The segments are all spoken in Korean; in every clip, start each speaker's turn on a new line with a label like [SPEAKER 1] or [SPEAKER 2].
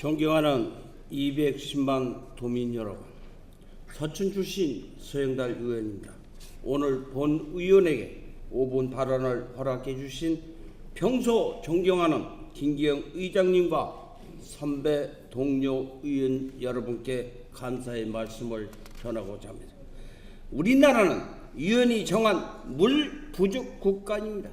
[SPEAKER 1] 존경하는 210만 도민 여러분, 서춘 출신 서영달 의원입니다. 오늘 본 의원에게 5분 발언을 허락해 주신 평소 존경하는 김기영 의장님과 선배 동료 의원 여러분께 감사의 말씀을 전하고자 합니다. 우리나라는 유엔이 정한 물 부족 국가입니다.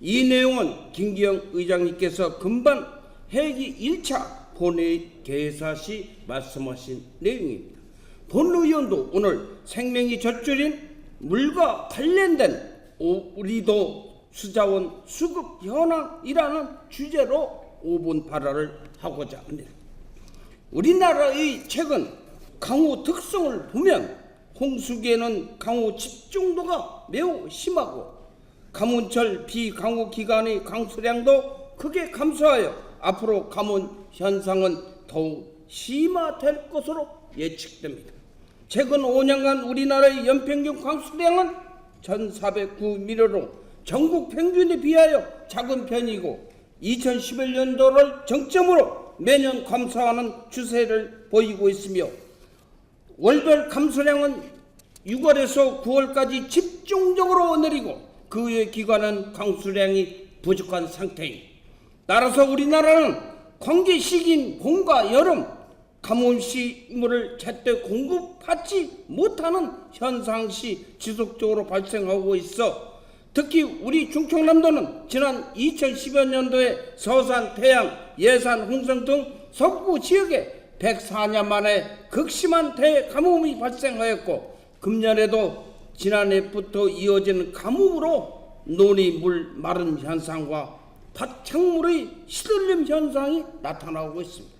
[SPEAKER 1] 이 내용은 김기영 의장님께서 금방 회기 1차 본회의 개사 시 말씀하신 내용입니다. 본 의원도 오늘 생명이 젖줄인 물과 관련된 오- 우리도 수자원 수급 현황이라는 주제로 5분 발언을 하고자 합니다. 우리나라의 최근 강우 특성을 보면 홍수기에는 강우 집중도가 매우 심하고 가문철 비강우 기간의 강수량도 크게 감소하여 앞으로 가뭄 현상은 더욱 심화될 것으로 예측됩니다. 최근 5년간 우리나라의 연평균 강수량은 1,409mm로 전국 평균에 비하여 작은 편이고 2011년도를 정점으로 매년 감소하는 추세를 보이고 있으며 월별 감소량은 6월에서 9월까지 집중적으로 내리고 그 외 기간은 강수량이 부족한 상태임. 따라서 우리나라는 관계 시기인 봄과 여름 가뭄식물을 제때 공급하지 못하는 현상시 지속적으로 발생하고 있어. 특히 우리 충청남도는 지난 2010여 년도에 서산, 태양, 예산, 홍성 등 서부 지역에 104년 만에 극심한 대가뭄이 발생하였고 금년에도 지난해부터 이어지는 가뭄으로 논이 물 마른 현상과 밭작물의 시들림 현상이 나타나고 있습니다.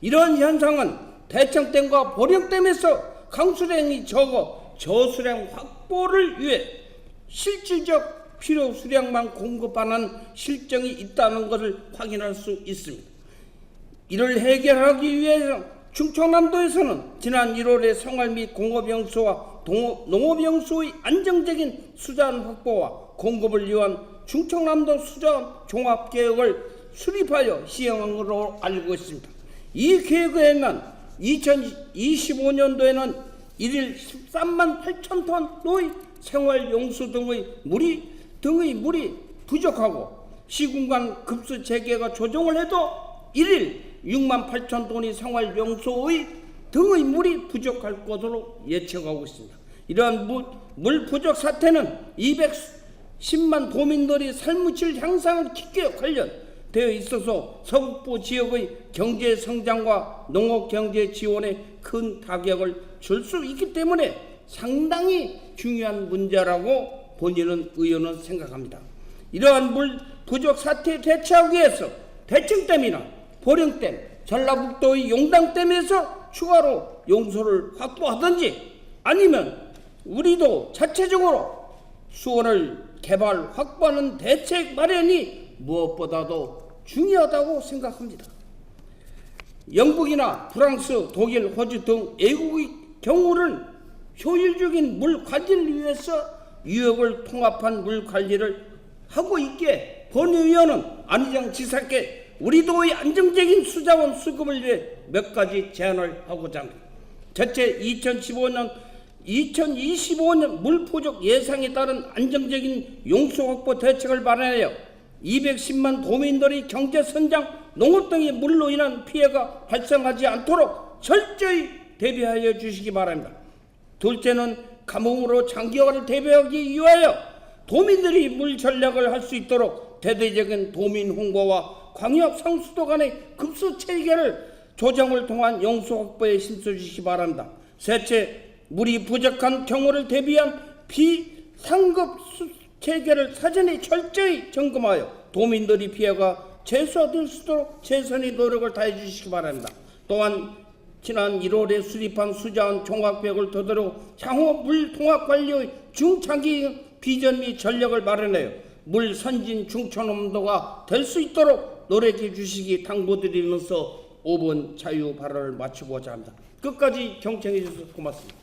[SPEAKER 1] 이러한 현상은 대청댐과 보령댐에서 강수량이 적어 저수량 확보를 위해 실질적 필요 수량만 공급하는 실정이 있다는 것을 확인할 수 있습니다. 이를 해결하기 위해서 충청남도에서는 지난 1월에 생활 및 공업용수와 농업용수의 안정적인 수자원 확보와 공급을 위한 충청남도 수자원 종합계획을 수립하여 시행한 것으로 알고 있습니다. 이 계획에 의하면 2025년도에는 1일 13만 8천 톤의 생활 용수 등의 물이 등의 물이 부족하고 시군간 급수 재개가 조정을 해도 1일 6만 8천 톤의 생활 용수의 등의 물이 부족할 것으로 예측하고 있습니다. 이러한 물, 물 부족 사태는 210만 도민들이 삶의 질 향상을 깊게 관련되어 있어서 서북부 지역의 경제 성장과 농업 경제 지원에 큰 타격을 줄 수 있기 때문에 상당히 중요한 문제라고 본인은 의원은 생각합니다. 이러한 물 부족 사태에 대처하기 위해서 대청댐이나 보령댐, 전라북도의 용당댐에서 추가로 용소를 확보하든지 아니면 우리도 자체적으로 수원을 개발 확보하는 대책 마련이 무엇보다도 중요하다고 생각합니다. 영국이나 프랑스, 독일, 호주 등 외국의 경우는 효율적인 물 관리를 위해서 유역을 통합한 물 관리를 하고 있기에 본 의원은 안희정 지사께 우리 도의 안정적인 수자원 수급을 위해 몇 가지 제안을 하고자 합니다. 첫째, 2015년 2025년 물 부족 예상에 따른 안정적인 용수 확보 대책을 마련하여 210만 도민들의 경제 선장, 농업 등의 물로 인한 피해가 발생하지 않도록 철저히 대비하여 주시기 바랍니다. 둘째는 가뭄으로 장기화를 대비하기 위하여 도민들이 물 전략을 할 수 있도록 대대적인 도민 홍보와 광역 상수도 간의 급수 체계를 조정을 통한 용수 확보에 힘써 주시기 바랍니다. 셋째, 물이 부족한 경우를 대비한 비상급 수 체계를 사전에 철저히 점검하여 도민들이 피해가 최소화될 수 있도록 최선의 노력을 다해 주시기 바랍니다. 또한 지난 1월에 수립한 수자원 종합계획을 토대로 향후 물 통합 관리의 중장기 비전 및 전략을 마련하여 물 선진 중천음도가 될 수 있도록 노력해 주시기 당부드리면서 5분 자유 발언을 마치고자 합니다. 끝까지 경청해 주셔서 고맙습니다.